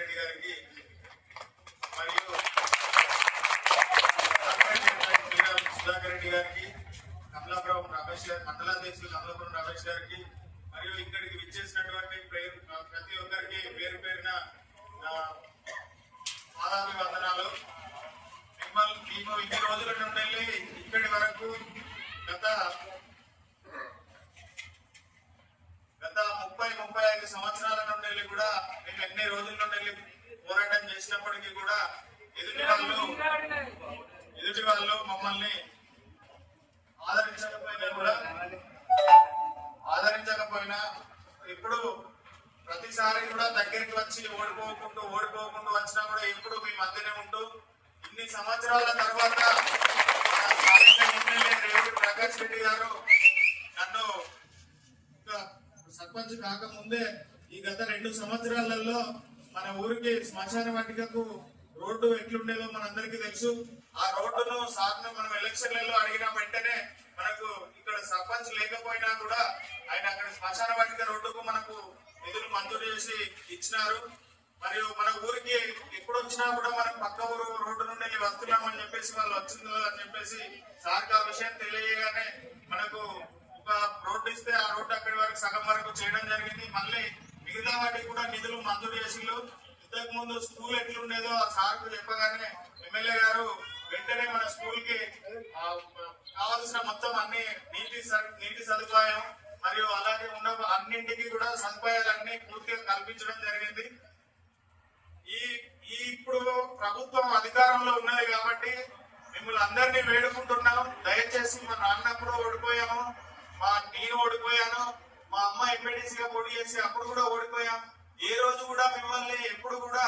రెడ్డి గారికి మరియు సుధాకర్ రెడ్డి గారికి కమలాపురం రమేష్ గారి మండలాధ్యక్షులు కమలాపురం రమేష్ గారికి మరియు ఇక్కడికి విచ్చేసినటువంటి ప్రతి ఒక్కరికి పేరు పేరున పాదాభివందనాలు. మిమ్మల్ని ఇన్ని రోజుల నుండి ఇక్కడి వరకు గత గత ముప్పై ముప్పై ఐదు సంవత్సరాలు వెళ్ళి కూడా మేము ఎన్ని రోజుల నుండి వెళ్ళి పోరాటం చేసినప్పటికీ కూడా ఎదుటి వాళ్ళు ఎదుటి వాళ్ళు మమ్మల్ని ఆదరించకపోయినా కూడా ఆదరించకపోయినా ఇప్పుడు ప్రతిసారి కూడా దగ్గరికి వచ్చి ఓడిపోకుండా ఓడిపోకుండా వచ్చినా కూడా ఎప్పుడు మీ మధ్యనే ఉంటూ ఇన్ని సంవత్సరాల తర్వాత ఎమ్మెల్యే రేవుడి ప్రకాష్ రెడ్డి గారు నన్ను సర్పంచ్ కాకముందే ఈ గత రెండు సంవత్సరాలలో మన ఊరికి శ్మశాన వాటికకు రోడ్డు ఎట్లుండేదో మనందరికీ తెలుసు. ఆ రోడ్డును సార్ను మనం ఎలక్షన్లలో అడిగిన వెంటనే మనకు ఇక్కడ సర్పంచ్ లేకపోయినా కూడా ఆయన అక్కడ శ్మశాన వాటిక రోడ్డుకు మనకు నిధులు మంజూరు చేసి ఇచ్చినారు. మరియు మన ఊరికి ఎప్పుడు వచ్చినా కూడా మనం పక్క ఊరు రోడ్డు నుండి వెళ్ళి వస్తున్నామని చెప్పేసి వాళ్ళు వచ్చిందో అని చెప్పేసి సార్కి ఆ విషయం తెలియగానే మనకు ఒక రోడ్డు ఇస్తే ఆ రోడ్డు అక్కడి వరకు సగం వరకు చేయడం జరిగింది. మళ్ళీ మిగతా వాటికి కూడా నిధులు మంజూరు చేసిండ్రు. ఇంతకు ముందు స్కూల్ ఎట్లుండేదో ఆ సార్కు చెప్పగానే ఎమ్మెల్యే గారు వెంటనే మన స్కూల్కి కావాల్సిన మొత్తం అన్ని నీటి స- నీటి సదుపాయం మరియు అలాగే ఉన్న అన్నింటికి కూడా సదుపాయాలన్నీ పూర్తిగా కల్పించడం జరిగింది. ఈ ఈ ఇప్పుడు ప్రభుత్వం అధికారంలో ఉన్నది కాబట్టి మిమ్మల్ని అందరినీ వేడుకుంటున్నాం. దయచేసి మా నాన్నప్పుడు ఓడిపోయాము మా నేను ఓడిపోయాను. మా అమ్మ ఎంపీటీసీ గా పోటీ చేసి అప్పుడు కూడా ఓడిపోయాం. ఏ రోజు కూడా మిమ్మల్ని ఎప్పుడు కూడా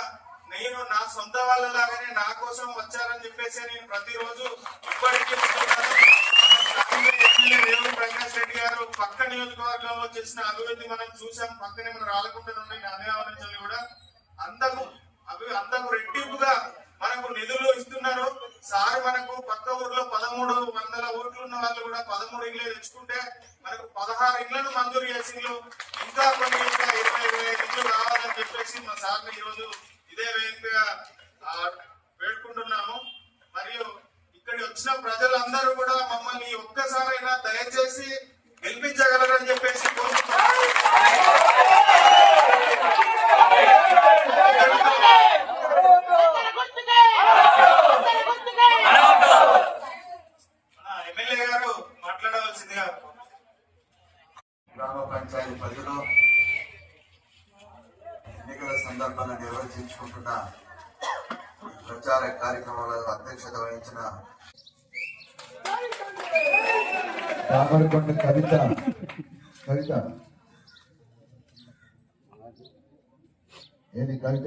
నేను నా సొంత వాళ్ళలాగానే నా కోసం వచ్చారని చెప్పేసి నేను ప్రతిరోజు ఇప్పటికీ రేవంత్ ప్రకాష్ రెడ్డి గారు పక్క నియోజకవర్గంలో చేసిన అభివృద్ధి మనం చూసాం. పక్కనే మన రాలకుంట నుండి నంద్యాల కూడా అంతకు అవి అంతకు రెట్టింపుగా మనకు నిధులు ఇస్తున్నారు. సార్ మనకు పక్క ఊర్లో పదమూడు వందల ఓట్లు ఉన్న వాళ్ళు కూడా పదమూడు ఇళ్ళు తెచ్చుకుంటే మనకు పదహారు ఇళ్ళను మంజూరు చేసిండ్రు. ఇంకా కొన్ని ఇంకా ఇరవై ఇరవై ఐదు ఇళ్ళు కావాలని చెప్పేసి మా సార్ని ఈరోజు ఇదే వేదికగా వేడుకుంటున్నాము. మరియు ఇక్కడ వచ్చిన ప్రజలందరూ కూడా మమ్మల్ని ఒక్కసారైనా దయచేసి గెలిపించగల చెప్పేసి కోరుకుంటున్నాను మన ఎమ్మెల్యే గారు గ్రామ పంచాయతీ పరిధిలో ఎన్నికల సందర్భంగా నిర్వహించుకుంటున్న ప్రచార కార్యక్రమాలలో అధ్యక్షత వహించిన రామరకొండ కవిత కవిత. ఏది కవిత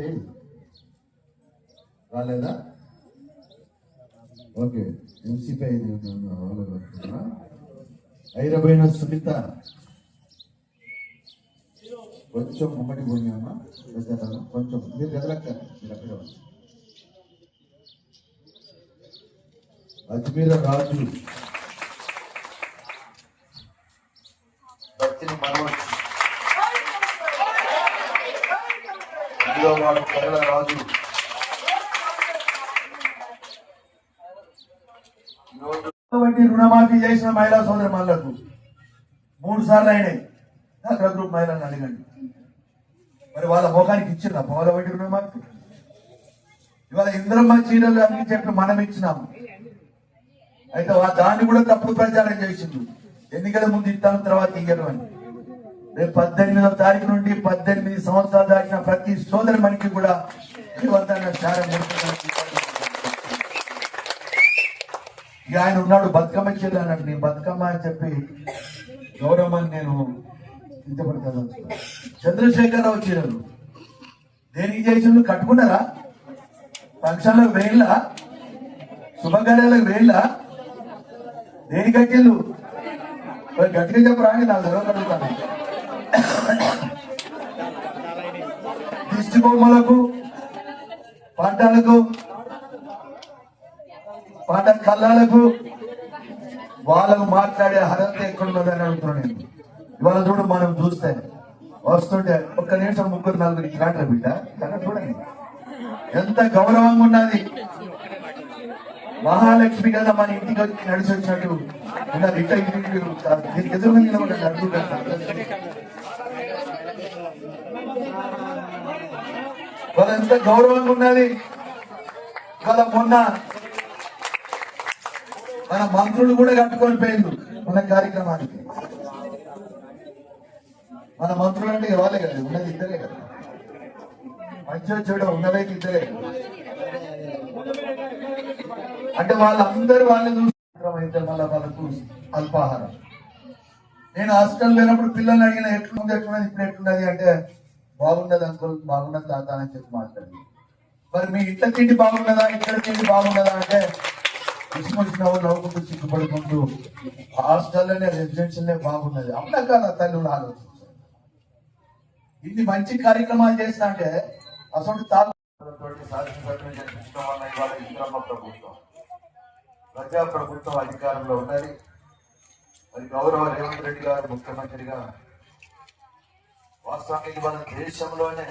రాలేదా? ఓకే ఎంసీపీ ఐరబైన సునీత కొంచెం ముంగటి పోయినామా పెద్దతనం. కొంచెం మీరు ఎదలక్క మీరు అక్కడ అజ్మీర రాజు. భక్తిని మనోజ్ ఇందులో వాడు కేరళ రాజు ఈరోజు వడ్డీ రుణమాఫీ చేసిన మహిళా సోదరి మహిళలకు మూడు సార్లు అయినాయి. అక్కడ గ్రూప్ మహిళలను అడగండి. మరి వాళ్ళ ముఖానికి ఇచ్చిందా? పౌల వడ్డీ రుణమాఫీ? ఇవాళ ఇంద్రమ్మ చీరలు అని చెప్పి మనం ఇచ్చినాము. అయితే దాన్ని కూడా తప్పుడు ప్రచారం చేసిండు. ఎన్నికల ముందు ఇస్తాను తర్వాత ఇయ్యను అని. రేపు పద్దెనిమిదవ తారీఖు నుండి పద్దెనిమిది సంవత్సరాలు దాటిన ప్రతి సోదరి మనకి కూడా ఈ వద్ద ఇక ఆయన ఉన్నాడు బతుకమ్మ చీర అని బతుకమ్మ అని చెప్పి గౌరమ్మని నేను ఇంతపడతాను చంద్రశేఖరరావు చీరలు. దేనికి చేసిండు కట్టుకున్నారా? ఫంక్షన్లకు వేళ్ళ? శుభకార్యాలకు వేళ్ళ? దేనికి కట్టిల్లు మరి గట్టిగా చెప్పరా అని నాకు తెలియక దిష్టి బొమ్మలకు పంటలకు పంట కళ్ళాలకు వాళ్ళకు మాట్లాడే అర్హత ఎక్కడున్నదని అడుగుతున్నాను నేను. ఇవాళ చూడు మనం చూస్తే వస్తుంటే ఒక్క నిమిషం ముగ్గురు నలుగురు ఇట్లాంటి బిడ్డ. ఇక్కడ చూడండి. ఎంత గౌరవంగా ఉన్నది. మహాలక్ష్మి కదా మన ఇంటికి వచ్చి నడిచి వచ్చినట్టు. ఇలా ఇట్లా ఇంటికి దీనికి ఎదురుగా నిలబడి అడుగు వాళ్ళ ఎంత గౌరవంగా ఉన్నది. వాళ్ళ మొన్న మన మంత్రులు కూడా కట్టుకొని పోయిండు మన కార్యక్రమానికి. మన మంత్రులు అంటే ఇవ్వాలి కదా ఉన్నది ఇద్దరే కదా. మంచిగా చెడు ఉన్నదైతే ఇద్దరే. అంటే వాళ్ళందరూ వాళ్ళని చూసుకుంటాం అయితే మళ్ళీ వాళ్ళకు అల్పాహారం. నేను హాస్టల్ లేనప్పుడు పిల్లల్ని అడిగిన ఎట్లుంది ఎట్లున్నది ఇప్పుడు ఎట్లున్నది అంటే బాగున్నది అంకుల్ బాగున్నది తాత అని చెప్పి మాట్లాడి మరి మీ ఇంట తిండి బాగున్నదా ఇక్కడ తిండి బాగున్నదా అంటే విసుమొచ్చిన వాళ్ళు నవ్వుకుంటూ సిగ్గుపడుకుంటూ హాస్టల్లోనే రెసిడెన్షియల్నే బాగున్నది అవునా కాదా తల్లి ఆలోచించారు ఇన్ని మంచి కార్యక్రమాలు చేస్తా అంటే అసలు తాత ఇవాళ ప్రభుత్వం ప్రజా ప్రభుత్వం అధికారంలో ఉన్నది మరి గౌరవ రేవంత్ రెడ్డి గారు ముఖ్యమంత్రిగా వాస్తవానికి మన దేశంలోనే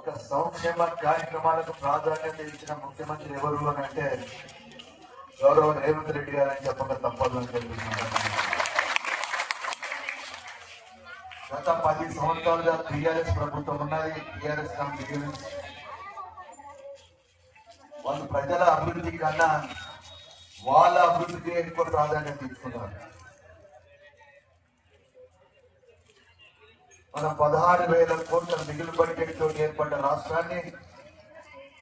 ఒక సంక్షేమ కార్యక్రమాలకు ప్రాధాన్యత ఇచ్చిన ముఖ్యమంత్రి ఎవరు అని అంటే గౌరవ రేవంత్ రెడ్డి గారు అని చెప్పక తప్పదు అని గత పది సంవత్సరాలుగా టీఆర్ఎస్ ప్రభుత్వం ఉన్నది టీఆర్ఎస్ వాళ్ళు ప్రజల అభివృద్ధి కన్నా వాళ్ళ అభివృద్ధికి ఎక్కువ ప్రాధాన్యత ఇస్తున్నారు. మన పదహారు వేల కోట్ల మిగులు బడ్జెట్తో ఏర్పడ్డ రాష్ట్రాన్ని